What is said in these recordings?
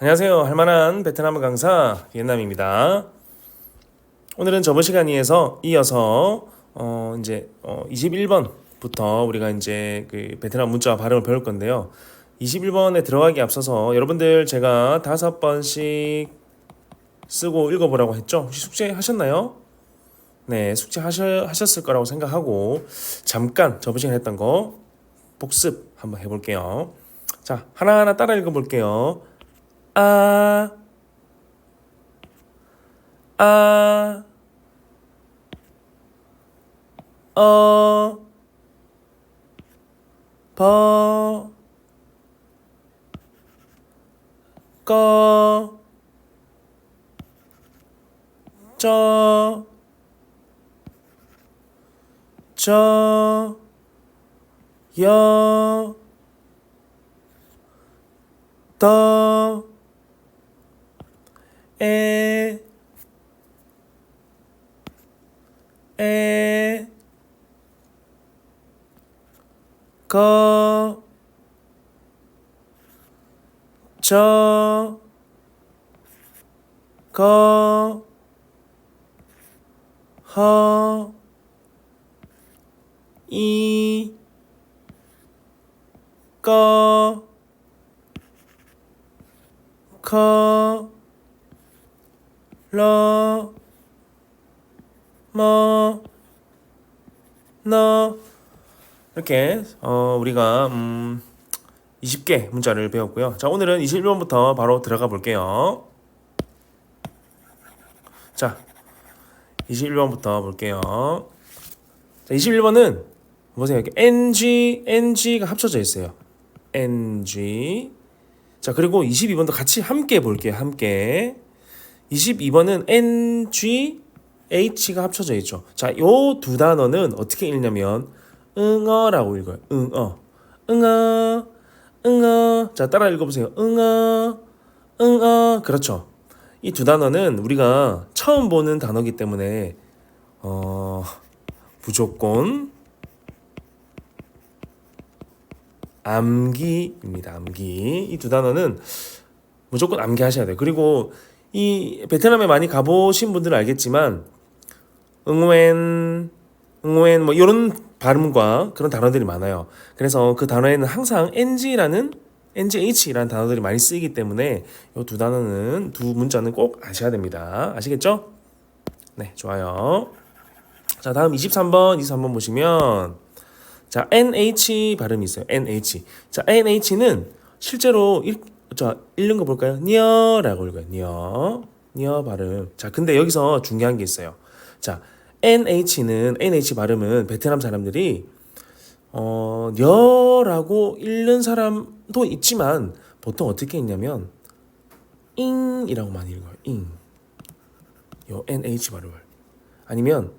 안녕하세요. 할만한 베트남 강사 비엔남입니다. 오늘은 저번 시간에 이어서 어 이제 어 21번부터 우리가 이제 그 베트남 문자 발음을 배울 건데요. 21번에 들어가기 앞서서 여러분들 제가 다섯 번씩 쓰고 읽어보라고 했죠. 혹시 숙제 하셨나요? 네, 숙제 하셔, 하셨을 거라고 생각하고 잠깐 저번 시간에 했던 거 복습 한번 해볼게요. 자, 하나하나 따라 읽어볼게요. 아, 아, 어, 버, 꺼, 저, 저, 여, 더, 에, 에, 거, 저, 거, 허, 이, 꺼, 커, 러, 뭐, 너 이렇게 어 우리가 음 20개 문자를 배웠고요. 자, 오늘은 21번부터 바로 들어가 볼게요. 자, 21번부터 볼게요. 자, 21번은 보세요. 이렇게 ng, ng가 합쳐져 있어요. ng. 자, 그리고 22번도 같이 함께 볼게요. 함께. 22번은 ng, h가 합쳐져 있죠. 자, 요 두 단어는 어떻게 읽냐면 응어라고 읽어요. 응어. 응어. 응어. 자, 따라 읽어 보세요. 응어. 응어. 그렇죠. 이 두 단어는 우리가 처음 보는 단어기 때문에 어 무조건 암기입니다. 암기. 이 두 단어는 무조건 암기하셔야 돼요. 그리고 이 베트남에 많이 가보신 분들은 알겠지만 응웬, 응웬 뭐 이런 발음과 그런 단어들이 많아요. 그래서 그 단어에는 항상 ng라는 NGH라는 단어들이 많이 쓰이기 때문에 이 두 단어는 두 문자는 꼭 아셔야 됩니다. 아시겠죠? 네, 좋아요. 자, 다음 23번, 23번 보시면 자, NH 발음이 있어요. NH. 자, NH는 실제로 읽, 자, 읽는 거 볼까요? 니어라고 읽어요. 니어. 니어 발음. 자, 근데 여기서 중요한 게 있어요. 자, NH는 NH 발음은 베트남 사람들이 어, 녀라고 읽는 사람도 있지만 보통 어떻게 읽냐면 잉이라고 많이 읽어요. 잉. 요 NH 발음을. 아니면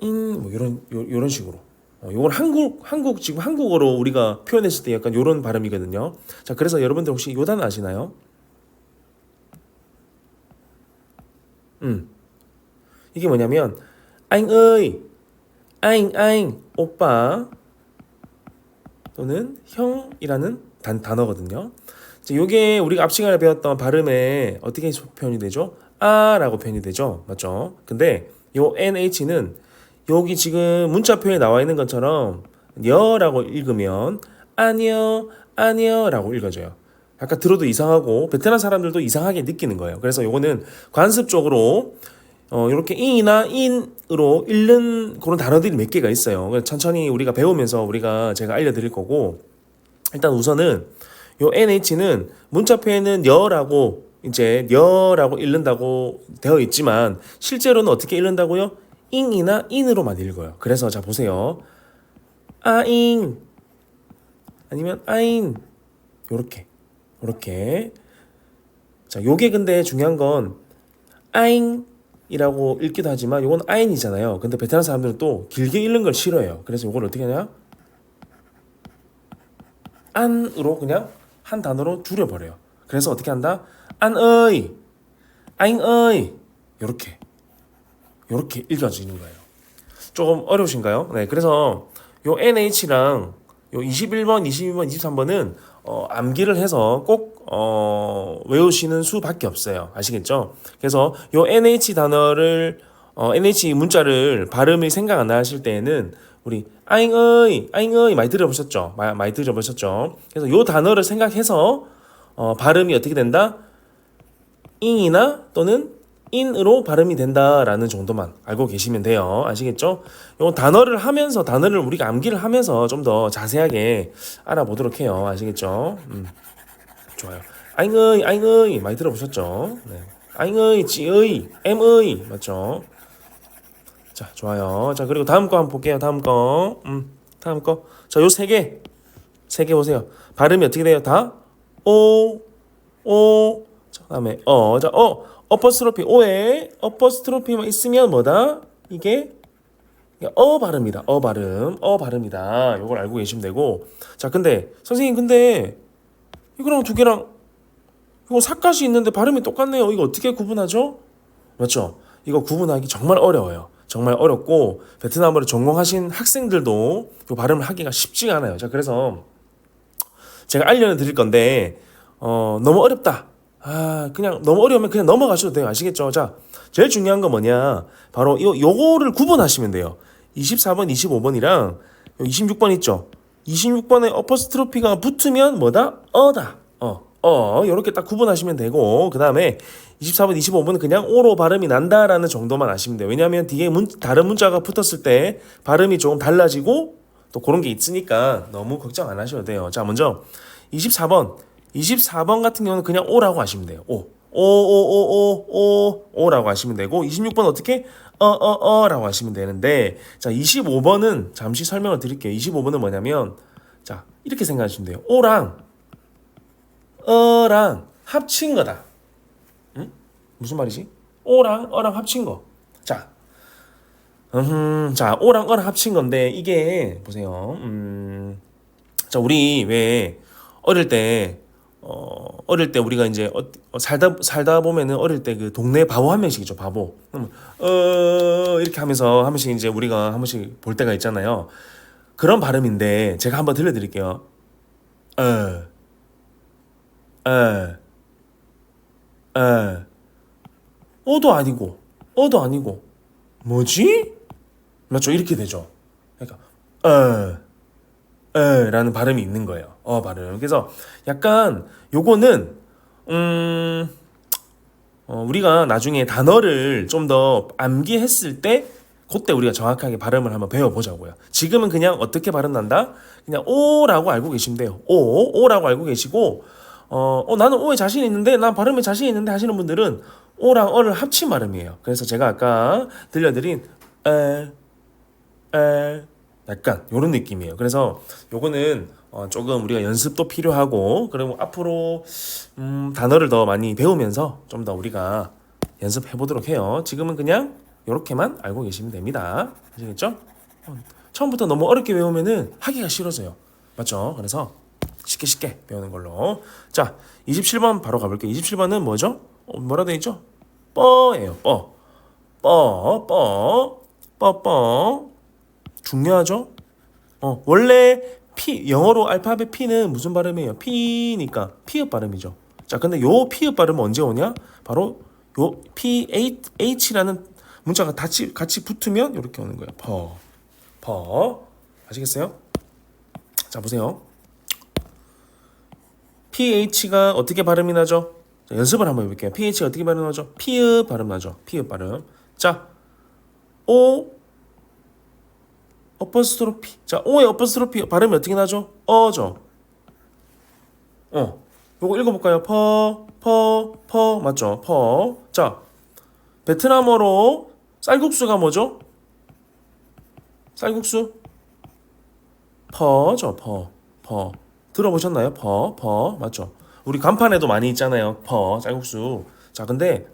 잉 뭐 이런 요, 요런 식으로. 어, 요건 한국 한국 지금 한국어로 우리가 표현했을 때 약간 요런 발음이거든요. 자, 그래서 여러분들 혹시 요 단어 아시나요? 음. 이게 뭐냐면 anh ơi, anh anh 오빠 또는 형이라는 단, 단어거든요. 자, 요게 우리가 앞 시간에 배웠던 발음에 어떻게 표현이 되죠? 아라고 표현이 되죠. 맞죠? 근데 요 nh는 여기 지금 문자 표현에 나와 있는 것처럼 여라고 읽으면 아니요, 아니요라고 읽어져요. 약간 들어도 이상하고 베트남 사람들도 이상하게 느끼는 거예요. 그래서 요거는 관습적으로 어 이렇게 인이나 인으로 읽는 그런 단어들이 몇 개가 있어요. 천천히 우리가 배우면서 우리가 제가 알려드릴 거고 일단 우선은 요 NH는 문자 표현은 여라고 이제 여라고 읽는다고 되어 있지만 실제로는 어떻게 읽는다고요? 잉이나 인으로만 읽어요. 그래서 자 보세요. 아잉 아니면 아인 요렇게 요렇게 자 요게 근데 중요한 건 아잉 이라고 읽기도 하지만 요건 아인이잖아요. 근데 베트남 사람들은 또 길게 읽는 걸 싫어해요. 그래서 요걸 어떻게 하냐? 안으로 그냥 한 단어로 줄여버려요. 그래서 어떻게 한다? 안의, 아잉의 요렇게 요렇게 읽어지는 거예요. 조금 어려우신가요? 네, 그래서 요 NH랑 요 21번, 22번, 23번은 어, 암기를 해서 꼭 어, 외우시는 수밖에 없어요. 아시겠죠? 그래서 요 NH 단어를 어, NH 문자를 발음이 생각 안 나실 때에는 우리 아잉의 아잉의 많이 들어보셨죠? 마- 많이 들어보셨죠? 그래서 요 단어를 생각해서 어, 발음이 어떻게 된다? 잉이나 또는 인으로 발음이 된다라는 정도만 알고 계시면 돼요. 아시겠죠? 요 단어를 하면서 단어를 우리가 암기를 하면서 좀 더 자세하게 알아보도록 해요. 아시겠죠? 음. 좋아요. 아잉의 아잉의 많이 들어보셨죠? 네. 아잉의 찌의 엠의 맞죠? 자, 좋아요. 자, 그리고 다음 거 한번 볼게요. 다음 거. 음. 다음 거. 자, 요 세 개. 세 개 보세요. 발음이 어떻게 돼요? 다 오, 오. 자, 그다음에 어. 자, 어. 어퍼스트로피 오에 어퍼스트로피만 있으면 뭐다? 이게 어 발음이다. 어 발음. 어 발음이다. 요걸 알고 계시면 되고. 자, 근데 선생님 근데 이거랑 두 개랑 이거 사까지 있는데 발음이 똑같네요. 이거 어떻게 구분하죠? 맞죠? 이거 구분하기 정말 어려워요. 정말 어렵고 베트남어를 전공하신 학생들도 이 발음을 하기가 쉽지가 않아요. 자, 그래서 제가 알려 드릴 건데 어, 너무 어렵다. 아, 그냥 너무 어려우면 그냥 넘어가셔도 돼요. 아시겠죠? 자, 제일 중요한 건 뭐냐? 바로 요 요거를 구분하시면 돼요. 24번, 25번이랑 26번 있죠? 26번에 어퍼스트로피가 붙으면 뭐다? 어다. 어. 어, 요렇게 딱 구분하시면 되고 그 다음에 24번, 25번은 그냥 오로 발음이 난다라는 정도만 아시면 돼요. 왜냐하면 뒤에 문, 다른 문자가 붙었을 때 발음이 조금 달라지고 또 그런 게 있으니까 너무 걱정 안 하셔도 돼요. 자, 먼저 24번. 24번 같은 경우는 그냥 오라고 하시면 돼요. 오. 오, 오, 오, 오, 오, 오라고 하시면 되고 26번 어떻게? 어, 어, 어라고 하시면 되는데 자, 25번은 잠시 설명을 드릴게요. 25번은 뭐냐면 자, 이렇게 생각하시면 돼요. 오랑 어랑 합친 거다. 응? 무슨 말이지? 오랑 어랑 합친 거. 자, 음, 자, 오랑 어랑 합친 건데 이게 보세요. 음, 자, 우리 왜 어릴 때 어, 어릴 때 우리가 이제 어, 어, 살다 살다 보면은 어릴 때 그 동네 바보 한 명씩 있죠, 바보. 어 이렇게 하면서 한 번씩 이제 우리가 한 번씩 볼 때가 있잖아요. 그런 발음인데 제가 한번 들려드릴게요. 어, 어, 어, 어도 아니고, 어도 아니고, 뭐지? 맞죠? 이렇게 되죠. 그러니까 어. 에라는 발음이 있는 거예요. 어 발음. 그래서 약간 요거는 음 어, 우리가 나중에 단어를 좀 더 암기했을 때 그때 우리가 정확하게 발음을 한번 배워보자고요. 지금은 그냥 어떻게 발음난다? 그냥 오라고 알고 계시면 돼요. 오, 오라고 알고 계시고 어, 어 나는 오에 자신 있는데 난 발음에 자신 있는데 하시는 분들은 오랑 어를 합친 발음이에요. 그래서 제가 아까 들려드린 에, 에 약간 요런 느낌이에요. 그래서 요거는 어, 조금 우리가 연습도 필요하고 그리고 앞으로 음, 단어를 더 많이 배우면서 좀 더 우리가 연습해 보도록 해요. 지금은 그냥 요렇게만 알고 계시면 됩니다. 아시겠죠? 어, 처음부터 너무 어렵게 배우면은 하기가 싫어져요. 맞죠? 그래서 쉽게 쉽게 배우는 걸로. 자, 27번 바로 가볼게요. 27번은 뭐죠? 어, 뭐라 돼 있죠? 뻐예요. 뻐. 뻐, 뻐, 뻐, 뻐. 중요하죠? 어, 원래 P, 영어로 알파벳 P는 무슨 발음이에요? P니까 피읍 발음이죠. 자, 근데 요 피읍 발음은 언제 오냐? 바로 요 P, H라는 문자가 같이, 같이 붙으면 이렇게 오는 거예요. 퍼, 퍼. 아시겠어요? 자, 보세요. PH가 어떻게 발음이 나죠? 자, 연습을 한번 해볼게요. PH가 어떻게 발음 나죠? 피읍 발음 나죠? 피읍 발음. 자, O, 어퍼스트로피. 자, 오의 어퍼스트로피 발음이 어떻게 나죠? 어죠. 어. 요거 읽어볼까요? 퍼, 퍼, 퍼. 맞죠? 퍼. 자, 베트남어로 쌀국수가 뭐죠? 쌀국수? 퍼죠, 퍼. 퍼. 들어보셨나요? 퍼, 퍼. 맞죠? 우리 간판에도 많이 있잖아요. 퍼, 쌀국수. 자, 근데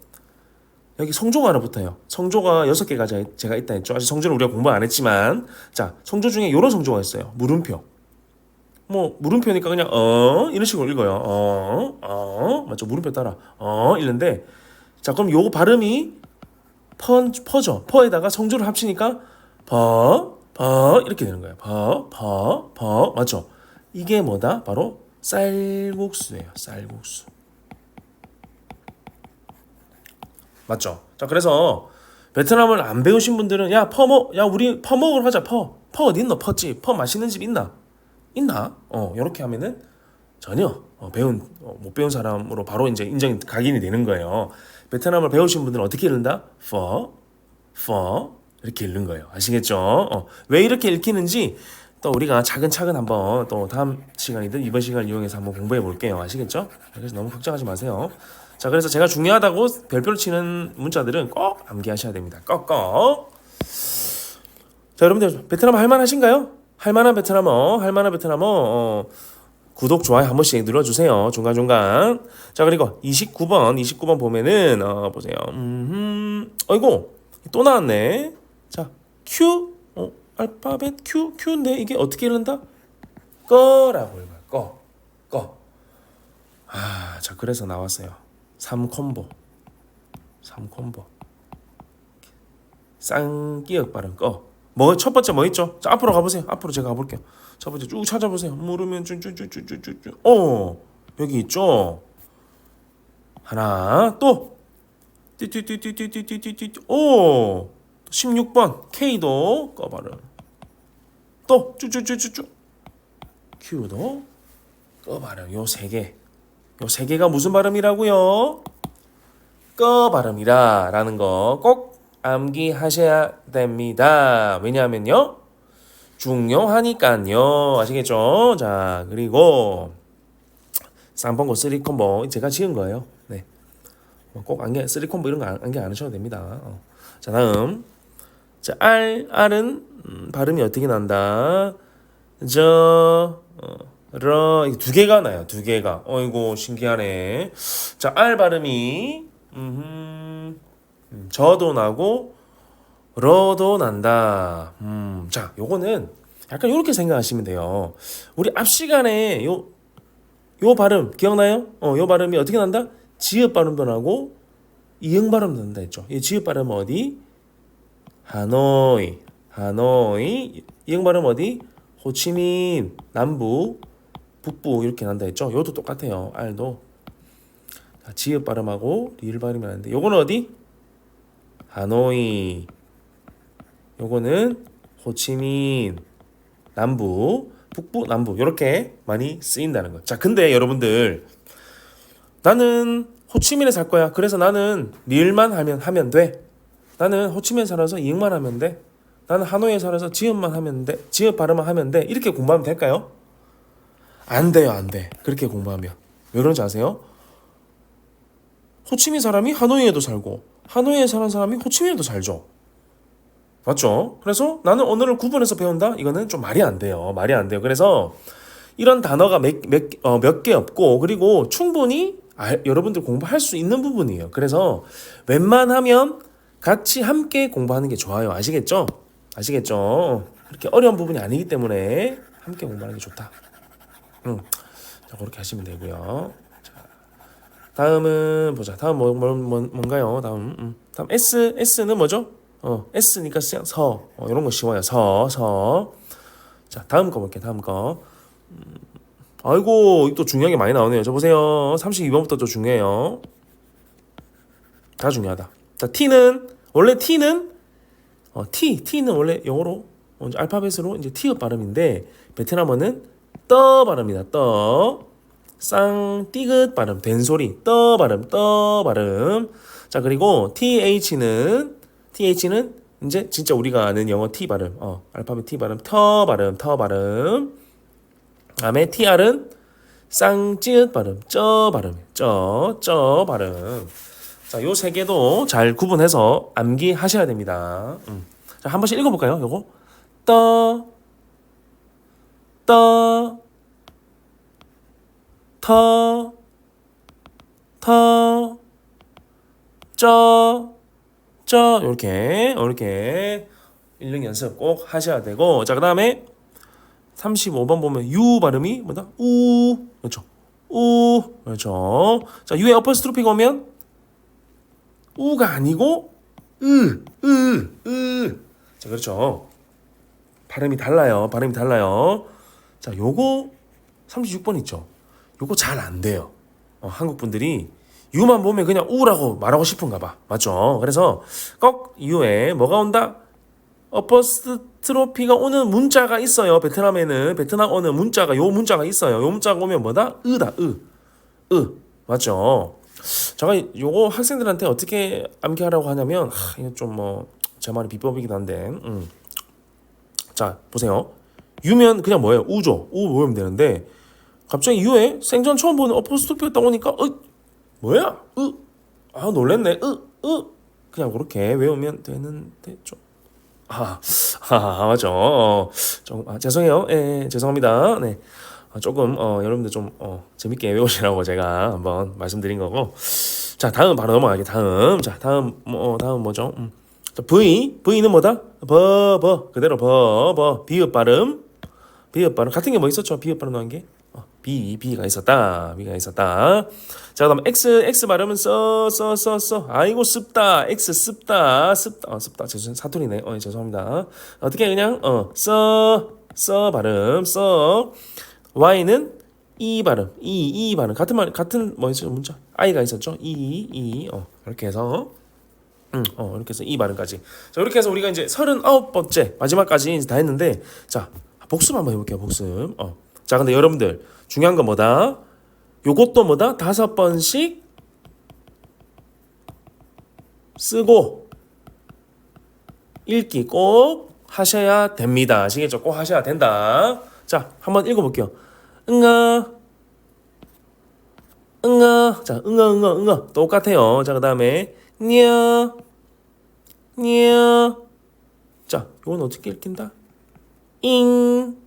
여기 성조가 하나 붙어요. 성조가 여섯 개가 제- 제가 있다 했죠. 아직 성조를 우리가 공부 안 했지만, 자 성조 중에 이런 성조가 있어요. 물음표. 뭐 물음표니까 그냥 어 이런 식으로 읽어요. 어, 어 맞죠? 물음표 따라 어 이런데, 자 그럼 요 발음이 펀 퍼죠. 퍼에다가 성조를 합치니까 퍼, 퍼 이렇게 되는 거예요. 퍼, 퍼, 퍼 맞죠? 이게 뭐다? 바로 쌀국수예요. 쌀국수. 맞죠? 자, 그래서 베트남을 안 배우신 분들은 야, 퍼 먹, 야, 우리 퍼 먹으러 가자. 퍼. 퍼 어디 있노? 퍼집. 퍼 맛있는 집 있나? 있나? 어, 이렇게 하면은 전혀 어, 배운 어, 못 배운 사람으로 바로 이제 인정이 각인이 되는 거예요. 베트남을 배우신 분들은 어떻게 읽는다? 퍼, 퍼 이렇게 읽는 거예요. 아시겠죠? 어, 왜 이렇게 읽히는지 또 우리가 차근차근 한번 또 다음 시간이든 이번 시간을 이용해서 한번 공부해 볼게요. 아시겠죠? 그래서 너무 걱정하지 마세요. 자, 그래서 제가 중요하다고 별표를 치는 문자들은 꼭 암기하셔야 됩니다. 꼭꼭. 자, 여러분들 베트남 할만하신가요? 할만한 베트남어, 할만한 베트남어. 어, 구독, 좋아요 한 번씩 눌러주세요. 중간중간. 자, 그리고 29번, 29번 보면은, 어, 보세요. 음, 어이구, 또 나왔네. 자, Q, 어, 알파벳 Q, Q인데 이게 어떻게 읽는다? 꺼라고 읽어요. 꺼, 꺼. 아, 자, 그래서 나왔어요. 3콤보. 3콤보. 쌍기역 발음 꺼. 뭐 첫 번째 뭐 있죠? 자 앞으로 가보세요. 앞으로 제가 가볼게요. 첫 번째 쭉 찾아보세요. 모르면 쭉쭉쭉쭉쭉쭉. 어 여기 있죠. 하나 또 띠띠띠띠띠띠띠띠 오 16번 K도 꺼 발음. 또 쭉쭉쭉쭉쭉 Q도 꺼 발음. 요 세 개. 요 세 개가 무슨 발음이라고요? 꺼 발음이라라는 거 꼭 암기하셔야 됩니다. 왜냐하면요. 중요하니까요. 아시겠죠? 자, 그리고 쌍번고 쓰리콤보 제가 지은 거예요. 네. 뭐꼭 안개 쓰리콤보 이런 거 안- 안개 안 하셔도 됩니다. 어. 자, 다음. 자, R R은 음, 발음이 어떻게 난다? 저 어, 러, 이게 두 개가 나요. 두 개가. 어이고, 신기하네. 자, R 발음이, 음, 저도 나고, 러도 난다. 음, 자, 요거는 약간 이렇게 생각하시면 돼요. 우리 앞 시간에 요, 요 발음, 기억나요? 어, 요 발음이 어떻게 난다? 지읒 발음도 나고, 이응 발음도 난다 했죠. 이 지읒 발음은 어디? 하노이, 하노이. 이응 발음 어디? 호치민, 남부, 북부 이렇게 난다 했죠. 요도 똑같아요. 자, 지읒 발음하고 리을 발음이 나는데 요거는 어디? 하노이. 요거는 호치민, 남부, 북부, 남부 이렇게 많이 쓰인다는 거. 자, 근데 여러분들 나는 호치민에 살 거야. 그래서 나는 리을만 하면 하면 돼. 나는 호치민에 살아서 이응만 하면 돼. 나는 하노이에 살아서 지읒만 하면 돼. 지읒 발음만 하면 돼. 이렇게 공부하면 될까요? 안 돼요, 안 돼. 그렇게 공부하면. 왜 그런지 아세요? 호치민 사람이 하노이에도 살고 하노이에 사는 사람이 호치민에도 살죠. 맞죠? 그래서 나는 언어를 구분해서 배운다? 이거는 좀 말이 안 돼요. 말이 안 돼요. 그래서 이런 단어가 몇, 몇, 어, 몇 개 없고 그리고 충분히 알- 여러분들 공부할 수 있는 부분이에요. 그래서 웬만하면 같이 함께 공부하는 게 좋아요. 아시겠죠? 아시겠죠? 그렇게 어려운 부분이 아니기 때문에 함께 공부하는 게 좋다. 음. 자, 그렇게 하시면 되고요. 자, 다음은 보자. 다음 뭐, 뭐, 뭐 뭔가요? 다음 음. 다음 S S는 뭐죠? 어, S니까 그냥 서. 어, 이런 거 쉬워요. 서, 서. 자, 다음 거 볼게요. 다음 거. 음, 아이고, 또 중요한 게 많이 나오네요. 저 보세요. 32번부터 또 중요해요. 다 중요하다. 자, T는 원래 T는 어, T, T는 원래 영어로 알파벳으로 이제 T의 발음인데 베트남어는 떠 발음이다. 떠. 쌍 띠긋 발음, 된 소리, 떠 발음, 떠 발음. 자 그리고 TH는 TH는 이제 진짜 우리가 아는 영어 T 발음, 어 알파벳 T 발음, 터 발음, 터 발음. 다음에 TR은 쌍찌읒 발음, 쩌 발음, 쩌, 쩌 발음. 자, 요 세 개도 잘 구분해서 암기하셔야 됩니다. 음. 자, 한 번씩 읽어볼까요? 요거 떠, 떠, 터, 터, 쩌, 쩌 이렇게 이렇게 읽는 연습 꼭 하셔야 되고 자 그 다음에 35번 보면 유 발음이 뭐다? 우 그렇죠. 우 그렇죠. 자 유에 어퍼스트로피가 오면 우가 아니고 으, 으, 으. 자, 그렇죠. 발음이 달라요. 발음이 달라요. 자, 요거 36번 있죠. 요거 잘 안 돼요. 어, 한국 분들이 유만 보면 그냥 우라고 말하고 싶은가 봐. 맞죠? 그래서 꼭 유에 뭐가 온다? 어퍼스트로피가 오는 문자가 있어요. 베트남에는 베트남 오는 문자가 요 문자가 있어요. 요 문자가 오면 뭐다? 으다. 으. 으. 맞죠? 제가 요거 학생들한테 어떻게 암기하라고 하냐면 하, 이거 좀 뭐 제 말이 비법이긴 한데. 음. 자, 보세요. 유면 그냥 뭐예요? 우죠. 우 모으면 되는데 갑자기 유에 생전 처음 보는 어퍼스토피가 딱 오니까 어 뭐야? 으. 아 놀랬네. 으. 으. 그냥 그렇게 외우면 되는데 좀 아, 아 맞죠. 어, 좀, 아, 죄송해요. 예, 예, 죄송합니다. 네. 아, 조금 어, 여러분들 좀 어, 재밌게 외우시라고 제가 한번 말씀드린 거고. 자, 다음 바로 넘어가게. 다음. 자, 다음 뭐 어, 다음 뭐죠? 음. 자, V. V는 뭐다? 버, 버. 그대로 버, 버. 비읍 발음. 비읍 발음. 같은 게 뭐 있었죠? 비읍 발음 나온 게? 어, B, B가 있었다. B가 있었다. 자, 그다음 X, X 발음은 써, 써, 써, 써. 아이고 습다. X 습다, 습다. 어, 습다. 죄송, 사투리네. 어, 죄송합니다. 어떻게 그냥 어, 써, 써 발음, 써. Y는 이 발음, 이, 이 발음. 같은 말, 같은 뭐였죠 문자? I가 있었죠? 이, 이. 어, 이렇게 해서. 음, 어, 이렇게 해서 이 발음까지. 자, 이렇게 해서 우리가 이제 39번째 마지막까지 이제 다 했는데 자, 복습 한번 해볼게요. 복습. 어. 자, 근데 여러분들 중요한 건 뭐다? 요것도 뭐다? 다섯 번씩 쓰고 읽기 꼭 하셔야 됩니다. 아시겠죠? 꼭 하셔야 된다. 자, 한번 읽어볼게요. 응아, 응아. 자, 응아, 응아, 응아. 똑같아요. 자, 그 다음에 냐, 냐. 자, 이건 어떻게 읽힌다? 잉,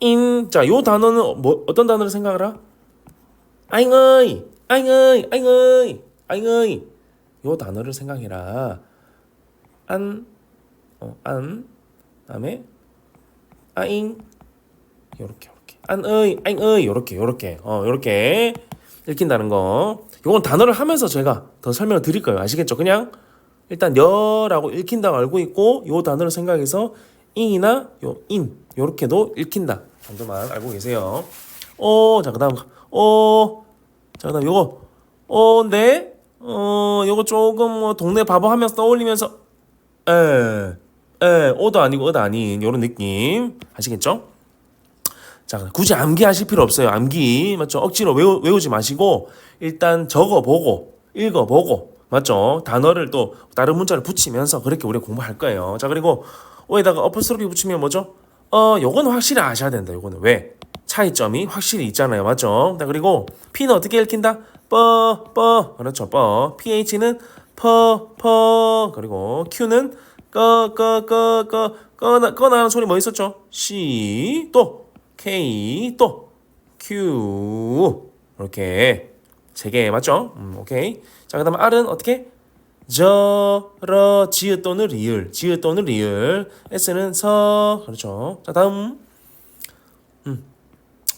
인. 자, 요 단어는 뭐 어떤 단어를 생각하라? 아잉 ơi, 아잉 ơi, 아잉 ơi, 아잉 ơi. 요 단어를 생각해라. 안, 어, 안, 다음에 아잉, 요렇게 요렇게. 안 ơi, 아잉 ơi, 요렇게 요렇게, 어, 요렇게 읽힌다는 거. 요건 단어를 하면서 제가 더 설명을 드릴 거예요. 아시겠죠? 그냥 일단 여라고 읽힌다고 알고 있고 요 단어를 생각해서 이나 요 in 요렇게도 읽힌다 정도만 알고 계세요. 어, 자 그다음 어, 자 그다음 요거 어인데 어 요거 조금 뭐 동네 바보 하면서 떠올리면서 에, 에, 어도 아니고 어도 아닌 요런 느낌 아시겠죠? 자, 굳이 암기하실 필요 없어요. 암기 맞죠? 억지로 외우, 외우지 마시고 일단 적어보고 읽어보고 맞죠? 단어를 또 다른 문자를 붙이면서 그렇게 우리가 공부할 거예요. 자, 그리고 어에다가 어퍼스트로피 붙이면 뭐죠? 어, 요거는 확실히 아셔야 된다. 요거는 왜? 차이점이 확실히 있잖아요. 맞죠? 자, 그리고 P는 어떻게 읽힌다? 뻐, 뻐. 그렇죠. 뻐. PH는 퍼, 퍼. 그리고 Q는 꺼, 꺼, 꺼, 꺼. 꺼, 꺼 나는 소리 뭐 있었죠? C. 또 K. 또 Q. 이렇게 세 개 맞죠? 음, 오케이. 자, 그 다음에 R은 어떻게? 저, 러, 지읒 또는 리을, 지읒 또는 리을. S는 서, 그렇죠. 자, 다음. 음.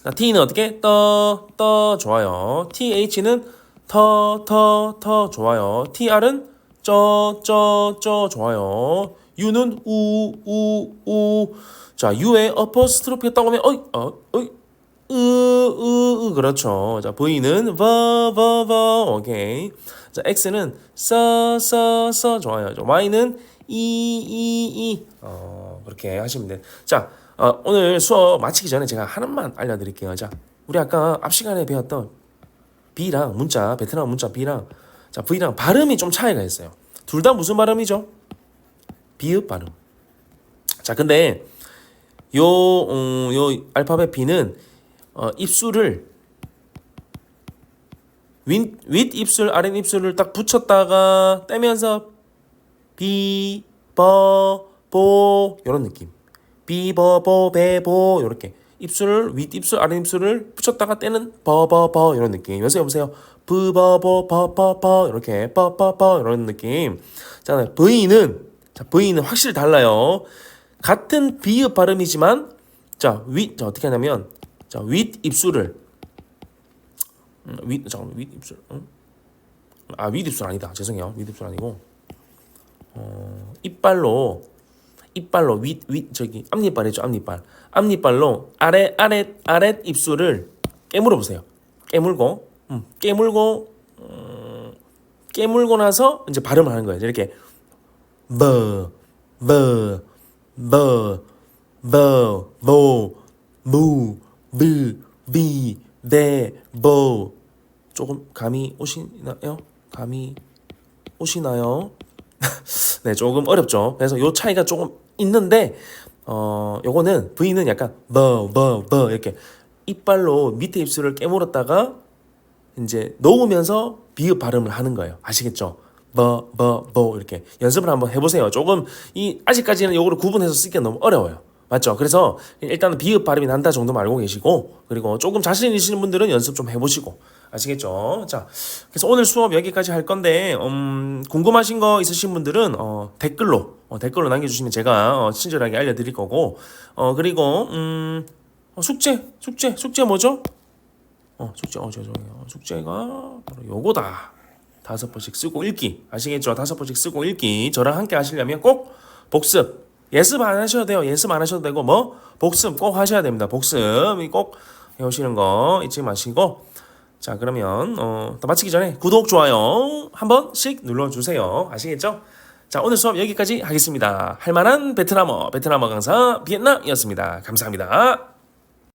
자, T는 어떻게? 떠, 떠, 좋아요. TH는 터, 터, 터, 좋아요. TR은 쩌, 쩌, 쩌, 좋아요. U는 우, 우, 우. 자, U에 어퍼스트로피가 딱 오면, 어이, 어, 어이, 으, 으, 으, 그렇죠. 자, V는 버, 버, 버, 오케이. 자, X는 서, 서, 서, 좋아요. 자, Y는 이, 이, 이. 어, 그렇게 하시면 돼요. 자, 어, 오늘 수업 마치기 전에 제가 하나만 알려드릴게요. 자, 우리 아까 앞 시간에 배웠던 B랑 문자, 베트남 문자 B랑 자, V랑 발음이 좀 차이가 있어요. 둘 다 무슨 발음이죠? 비읍 발음. 자, 근데 요, 음, 요 알파벳 B는 어, 입술을 윗, 윗 입술, 아랫 입술을 딱 붙였다가 떼면서 비, 버, 보 이런 느낌. 비, 버, 보, 배, 보 이렇게 입술을 윗 입술, 아랫 입술을 붙였다가 떼는 버, 버, 버 이런 느낌. 여기서 여보세요. 브, 버, 보, 버, 버, 버 이렇게 버, 버, 버 이런 느낌. 자, V는 자, V는 확실히 달라요. 같은 비읍 발음이지만 자, 윗, 자, 어떻게 하냐면 자, 윗 입술을. 음, 윗 잠깐만 윗 입술 응? 아윗 입술 아니다. 죄송해요. 윗 입술 아니고. 어, 이빨로 이빨로 윗 윗 저기 앞니빨 있죠 앞니빨. 앞니빨로 아래 아래 아래 입술을 깨물어 보세요. 깨물고 음, 깨물고 음, 깨물고 나서 이제 발음을 하는 거예요. 이렇게 버, 버, 버, 버, 보, 무, 브, 비, 데, 보. 조금 감이 오시나요? 감이 오시나요? 네, 조금 어렵죠. 그래서 요 차이가 조금 있는데 어, 요거는 V는 약간 버, 버, 버 이렇게 이빨로 밑에 입술을 깨물었다가 이제 놓으면서 비읍 발음을 하는 거예요. 아시겠죠? 버, 버, 버 이렇게 연습을 한번 해보세요. 조금 이 아직까지는 요거를 구분해서 쓰기가 너무 어려워요. 맞죠? 그래서 일단은 비읍 발음이 난다 정도만 알고 계시고 그리고 조금 자신 있으신 분들은 연습 좀 해보시고 아시겠죠? 자, 그래서 오늘 수업 여기까지 할 건데 음, 궁금하신 거 있으신 분들은 어, 댓글로 어, 댓글로 남겨주시면 제가 어, 친절하게 알려드릴 거고 어, 그리고 음, 어, 숙제 숙제 숙제 뭐죠? 어 숙제 어저 저 어, 숙제가 바로 요거다 다섯 번씩 쓰고 읽기 아시겠죠 다섯 번씩 쓰고 읽기 저랑 함께 하시려면 꼭 복습 예습 안 하셔도 돼요. 예습 안 하셔도 되고 뭐 복습 꼭 하셔야 됩니다. 복습. 꼭 해오시는 거 잊지 마시고. 자 그러면 어, 또 마치기 전에 구독 좋아요 한 번씩 눌러주세요. 아시겠죠? 자 오늘 수업 여기까지 하겠습니다. 할만한 베트남어 베트남어 강사 비엔나였습니다. 감사합니다.